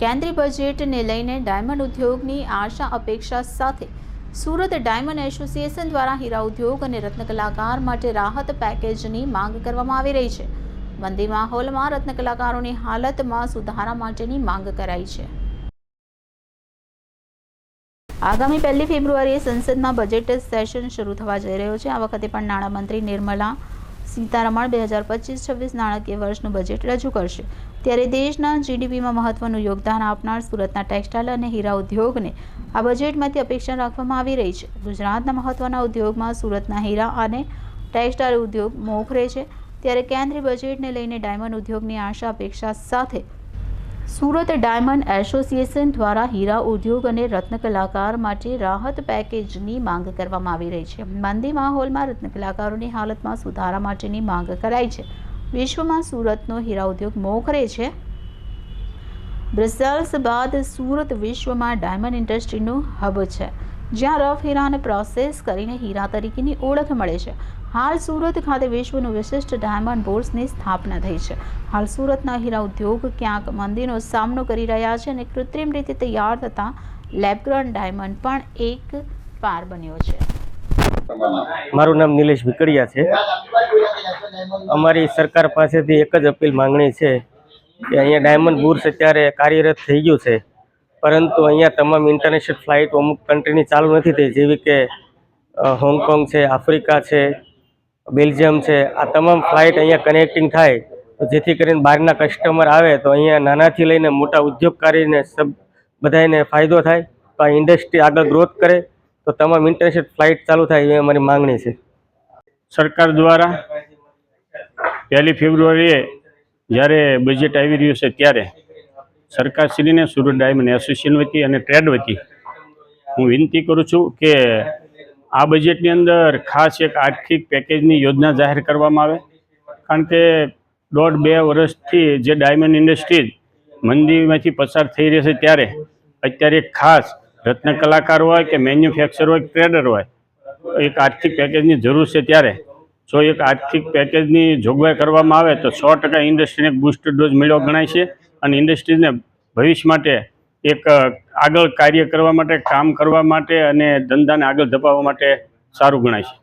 કેન્દ્રીય બજેટને લઈને ડાયમંડ ઉદ્યોગની આશા અપેક્ષા સાથે સુરત ડાયમંડ એસોસિએશન દ્વારા હીરા ઉદ્યોગ અને રત્નકલાકાર માટે રાહત પેકેજની માંગ કરવામાં આવી રહી છે. મંદી માહોલમાં રત્નકલાકારોની હાલતમાં સુધારા માટેની માંગ કરાઈ છે. આગામી પહેલી ફેબ્રુઆરીએ સંસદમાં બજેટ સેશન શરૂ થવા જઈ રહ્યો છે. આ વખતે પણ નાણામંત્રી નિર્મલા સીતારમણ બે હજાર પચીસ છવ્વીસ નાણાકીય વર્ષનું બજેટ રજૂ કરશે. ત્યારે દેશના જીડીપીમાં મહત્વનું યોગદાન આપનાર સુરતના ટેક્સટાઇલ અને હીરા ઉદ્યોગને આ બજેટમાંથી અપેક્ષા રાખવામાં આવી રહી છે. ગુજરાતના મહત્વના ઉદ્યોગમાં સુરતના હીરા અને ટેક્સટાઇલ ઉદ્યોગ મોખરે છે. ત્યારે કેન્દ્રીય બજેટને લઈને ડાયમંડ ઉદ્યોગની આશા અપેક્ષા સાથે સુરત ડાયમંડ એસોસિએશન દ્વારા હીરા ઉદ્યોગ અને રત્નકલાકાર માટે રાહત પેકેજની માંગ કરવામાં આવી રહી છે. મંદી માહોલમાં રત્નકલાકારોની હાલતમાં સુધારા માટેની માંગ કરાઈ છે. વિશ્વમાં સુરતનો હીરા ઉદ્યોગ મોખરે છે. બ્રસેલ્સ બાદ સુરત વિશ્વમાં ડાયમંડ ઇન્ડસ્ટ્રીનું હબ છે, જ્યાં રફ હીરાને પ્રોસેસ કરીને હીરા તરીકેની ઓળખ મળે છે. હાલ સુરત ખાતે વિશ્વનું વિશિષ્ટ ડાયમંડ બોર્ડ્સની સ્થાપના થઈ છે. હાલ સુરતના હીરા ઉદ્યોગ ક્યાંક મંદીનો સામનો કરી રહ્યા છે અને કૃત્રિમ રીતે તૈયાર થતા લેબગ્રન ડાયમંડ પણ એક પાર બન્યો છે. મારું નામ નિલેશ ભીકડિયા છે. અમારી સરકાર પાસેથી એક જ અપીલ માંગણી છે કે અહીંયા ડાયમંડ બુર્સ અત્યારે કાર્યરત થઈ ગયું છે. પરંતુ અહીંયા તમામ ઇન્ટરનેશનલ ફ્લાઇટ અમુક કન્ટ્રીની ચાલુ નથી થઈ, જેવી કે હોંગકોંગ છે, આફ્રિકા છે, બેલ્જિયમ છે, આ તમામ ફ્લાઇટ અહીંયા કનેક્ટિંગ થાય. તો જેથી કરીને બહારના કસ્ટમર આવે તો અહીંયા નાનાથી લઈને મોટા ઉદ્યોગકારીને સબ બધાને ફાયદો થાય. તો આ ઇન્ડસ્ટ્રી આગળ ગ્રોથ કરે. તો તમામ ઇન્ટરનેશનલ ફ્લાઇટ ચાલુ થાય એ અમારી માંગણી છે. સરકાર દ્વારા પહેલી ફેબ્રુઆરીએ જ્યારે બજેટ આવી રહ્યું છે ત્યારે સરકારશ્રીને સુરત ડાયમંડ એસોસિએશન વતી અને ટ્રેડ વતી હું વિનંતી કરું છું કે આ બજેટની અંદર ખાસ એક આર્થિક પેકેજની યોજના જાહેર કરવામાં આવે. કારણ કે દોઢ બે વર્ષથી જે ડાયમંડ ઇન્ડસ્ટ્રીઝ મંદીમાંથી પસાર થઈ રહી છે ત્યારે અત્યારે ખાસ રત્ન કલાકાર હોય કે મેન્યુફેક્ચર હોય ટ્રેડર હોય, એક આર્થિક પેકેજની જરૂર છે ત્યારે. જો એક આર્થિક પેકેજની જોગવાઈ કરવામાં આવે તો સો ટકા ઇન્ડસ્ટ્રીને એક બુસ્ટર ડોઝ મેળવો ગણાય છે અને ઇન્ડસ્ટ્રીને ભવિષ્ય માટે એક આગળ કાર્ય કરવા માટે, કામ કરવા માટે અને ધંધાને આગળ ધપાવવા માટે સારું ગણાય છે.